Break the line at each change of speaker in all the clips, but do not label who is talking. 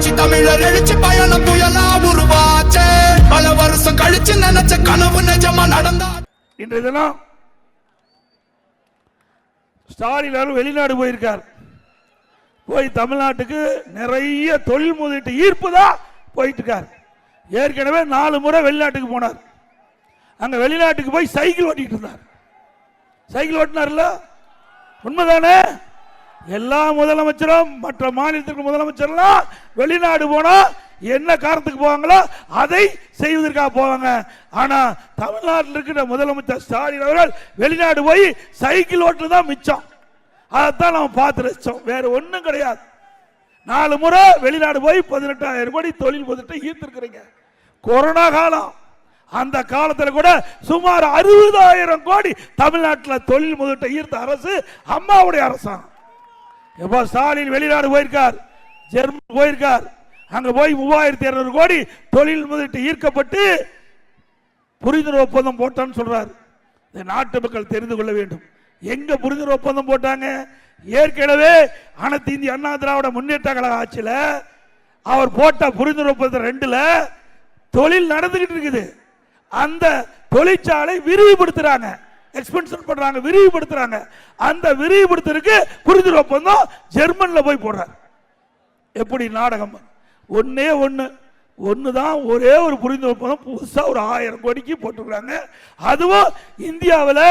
புரட்சி தமிழர் எழுச்சி பயண புயலா உருவாச்சே. பல வருஷம் கழிச்சு நினைச்ச கனவு நிஜமா நடந்தா
இன்றைய தினம் ஸ்டாலின் வெளிநாடு போயிருக்கார். போய் தமிழ்நாட்டுக்கு நிறைய தொழில் முதலீட்டு ஈர்ப்பு தான் போயிட்டு இருக்கார் ஏற்கனவே நாலு முறை வெளிநாட்டுக்கு போனார். அங்க வெளிநாட்டுக்கு போய் சைக்கிள் ஓட்டிட்டு இருந்தார். சைக்கிள் ஓட்டினார்ல? உண்மைதானே? எல்லா முதலமைச்சரும் மற்ற மாநிலத்திற்கு முதலமைச்சர்லாம் வெளிநாடு போனா என்ன காரணத்துக்கு போவாங்களோ அதை செய்வதற்காக போவாங்க. ஆனா தமிழ்நாட்டில் இருக்கிற முதலமைச்சர் ஸ்டாலின் அவர்கள் வெளிநாடு போய் சைக்கிள் ஓட்டு தான் மிச்சம். அதைத்தான் நம்ம பார்த்து ரசிச்சோம். வேற ஒன்றும் கிடையாது. நாலு முறை வெளிநாடு போய் பதினெட்டாயிரம் கோடி தொழில் முதலீட்டை ஈர்த்திருக்கிறீங்க. கொரோனா காலம். அந்த காலத்தில் கூட சுமார் அறுபதாயிரம் கோடி தமிழ்நாட்டில் தொழில் முதலீட்டை ஈர்த்த அரசு அம்மாவுடைய அரசாங்கம். எப்போ ஸ்டாலின் வெளிநாடு போயிருக்கார் ஜெர்மன் போயிருக்கார் அங்க போய் மூவாயிரத்தி இருநூறு கோடி தொழில் முதலீட்டு ஈர்க்கப்பட்டு புரிந்துணர்வு ஒப்பந்தம் போட்டான்னு சொல்றாரு. இதை நாட்டு மக்கள் தெரிந்து கொள்ள வேண்டும். எங்க புரிந்துணர்வு ஒப்பந்தம் போட்டாங்க? ஏற்கனவே அனைத்து இந்திய அண்ணா திராவிட முன்னேற்ற கழக ஆட்சியில் அவர் போட்ட புரிந்துணர்வு ஒப்பந்தம் ரெண்டுல தொழில் நடந்துகிட்டு இருக்குது. அந்த தொழிற்சாலை விரிவுபடுத்துறாங்க. எக்ஸ்பென்ஷன் பண்றாங்க விரிவுபடுத்துறாங்க. அந்த விரிவுபடுத்துறதுக்கு புரிந்துணர்வு ஒப்பந்தம் ஜெர்மன்ல போய் போடுறாரு. எப்படி நாடகம்? ஒன்னே ஒன்று ஒன்று தான் ஒரே ஒரு புரிந்து ஒப்பந்தம் புதுசாக ஒரு ஆயிரம் கோடிக்கு போட்டுருக்காங்க அதுவும் இந்தியாவில்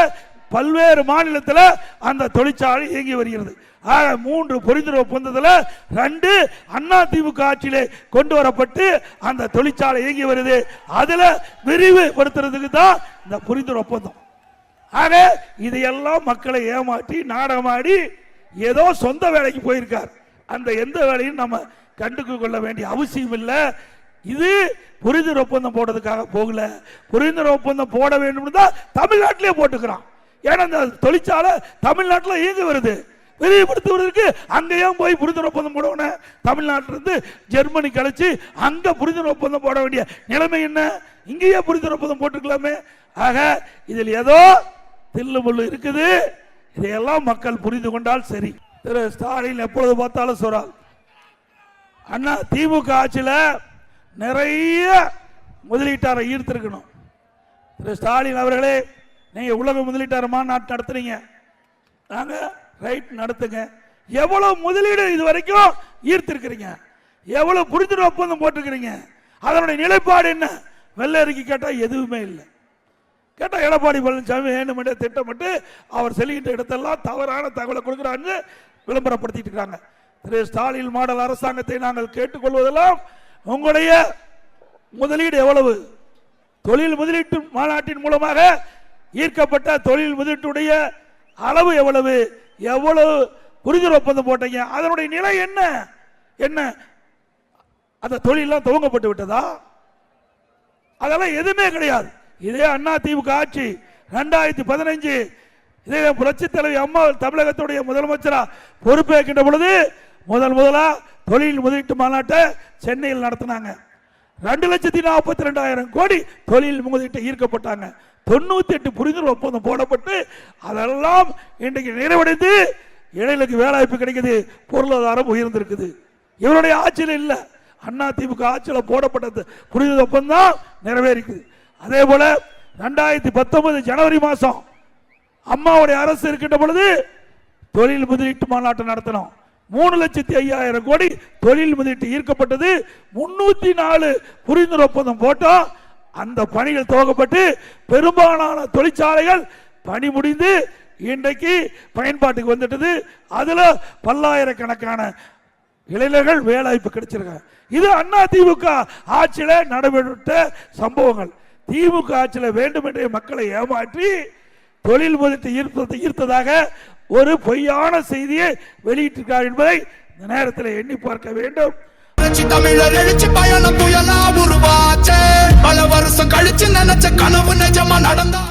பல்வேறு மாநிலத்தில் அந்த தொழிற்சாலை இயங்கி வருகிறது. ஆக மூன்று புரிந்துணர்வு ஒப்பந்தத்தில் ரெண்டு அண்ணா திமுக ஆட்சியிலே கொண்டு வரப்பட்டு அந்த தொழிற்சாலை இயங்கி வருது. அதில் விரிவுபடுத்துறதுக்கு தான் இந்த புரிந்துணர்வு ஒப்பந்தம். ஆக இதையெல்லாம் மக்களை ஏமாற்றி நாடகமாடி ஏதோ சொந்த வேலைக்கு போயிருக்கார். அந்த எந்த வேலையும் நம்ம கண்டுக்கு கொள்ள வேண்டிய அவசியம் இல்லை. இது புரிந்துணர்வு ஒப்பந்தம் போடுறதுக்காக போகல. புரிந்துணர்வு ஒப்பந்தம் போட வேண்டும் தான் தமிழ்நாட்டிலே போட்டுக்கிறான். ஏன்னா இந்த தொழிற்சாலை தமிழ்நாட்டில் இயங்கி வருது. விரிவுபடுத்துவதற்கு அங்கேயும் போய் புரிந்துணர்வு ஒப்பந்தம் போடணும் தமிழ்நாட்டிலிருந்து ஜெர்மனி கழிச்சு அங்கே புரிந்துணர்வு ஒப்பந்தம் போட வேண்டிய நிலைமை என்ன? இங்கேயே புரிந்துணர்வு ஒப்பந்தம் போட்டுக்கலாமே. ஆக இதில் ஏதோ தில்லு முள்ளு இருக்குது. இதையெல்லாம் மக்கள் புரிந்து கொண்டால் சரி. திரு ஸ்டாலின் எப்பொழுது பார்த்தாலும் சொல்றார் அண்ணா திமுக ஆட்சியில் நிறைய முதலீட்டாரை ஈர்த்திருக்கணும். திரு ஸ்டாலின் அவர்களே நீங்கள் உலக முதலீட்டார் மாநாட்டு நடத்துறீங்க. நாங்கள் ரைட் நடத்துங்க. எவ்வளோ முதலீடு இது வரைக்கும் ஈர்த்திருக்கிறீங்க? எவ்வளோ புரிந்துணர்வு ஒப்பந்தம் போட்டிருக்கிறீங்க? அதனுடைய நிலைப்பாடு என்ன? வெள்ளை அறிக்கை கேட்டால் எதுவுமே இல்லை. கேட்டால் எடப்பாடி பழனிசாமி வேணுமென்ற திட்டமிட்டு அவர் செல்கின்ற இடத்தெல்லாம் தவறான தகவலை கொடுக்குறான்னு விளம்பரப்படுத்திட்டு இருக்காங்க. திரு. ஸ்டாலின் மாடல் அரசாங்கத்தை நாங்கள் கேட்டுக்கொள்வதெல்லாம் உங்களுடைய முதலீடு எவ்வளவு? தொழில் முதலீட்டு மாநாட்டின் மூலமாக ஈர்க்கப்பட்ட தொழில் முதலீட்டுடைய அளவு எவ்வளவு? எவ்வளவு புரிதல் ஒப்பந்தம் போட்டீங்க? அதனுடைய நிலை என்ன? என்ன? அந்த தொழிலெலாம் துவங்கப்பட்டு விட்டதா? அதெல்லாம் எதுவுமே கிடையாது. இதே அண்ணா திமுக ஆட்சி ரெண்டாயிரத்தி பதினஞ்சு இதே புரட்சி தலைவி அம்மா தமிழகத்துடைய முதலமைச்சராக பொறுப்பேற்கின்ற பொழுது முதல் முதலாக தொழில் முதலீட்டு மாநாட்டை சென்னையில் நடத்தினாங்க. ரெண்டு லட்சத்தி நாற்பத்தி ரெண்டாயிரம் கோடி தொழில் முதலீட்டை ஈர்க்கப்பட்டாங்க. தொண்ணூத்தி எட்டு புரிந்துணர்வு ஒப்பந்தம் போடப்பட்டு அதெல்லாம் இன்றைக்கு நிறைவடைந்து இடையிலுக்கு வேலைவாய்ப்பு கிடைக்குது பொருளாதாரம் உயர்ந்திருக்குது. இவருடைய ஆட்சியில் இல்லை. அண்ணா திமுக ஆட்சியில் போடப்பட்ட புரிந்துணர்வு ஒப்பந்தம் நிறைவேறிக்குது. அதே போல ரெண்டாயிரத்தி பத்தொன்பது ஜனவரி மாதம் அம்மாவுடைய அரசு இருக்கின்ற பொழுது தொழில் முதலீட்டு மாநாட்டை நடத்தினோம். மூணு லட்சத்தி ஐயாயிரம் கோடி தொழில் முதலீட்டு ஈர்க்கப்பட்டது. முன்னூத்தி நாலு புரிந்துணர்வு ஒப்பந்தம் போட்டோம் அந்த பணிகள் துவக்கப்பட்டு பெரும்பாலான தொழிற்சாலைகள் பணி முடிந்து இன்றைக்கு பயன்பாட்டுக்கு வந்துட்டது. அதுல பல்லாயிரக்கணக்கான இளைஞர்கள் வேலைவாய்ப்பு கிடைச்சிருக்காங்க. இது அண்ணா திமுக ஆட்சியில நடைபெற்ற சம்பவங்கள். திமுக ஆட்சியில் வேண்டுமென்றே மக்களை ஏமாற்றி தொழில் முதலீட்டை ஈர்ப்பதை ஈர்த்ததாக ஒரு பொய்யான செய்தியை வெளியிட்டிருக்கார் என்பதை இந்த நேரத்தில் எண்ணி பார்க்க வேண்டும்.
தமிழர் எழுச்சி பயணம் புயலா உருவாச்சே. பல வருஷம் கழிச்சு நினைச்ச கனவு நிஜமா நடந்தா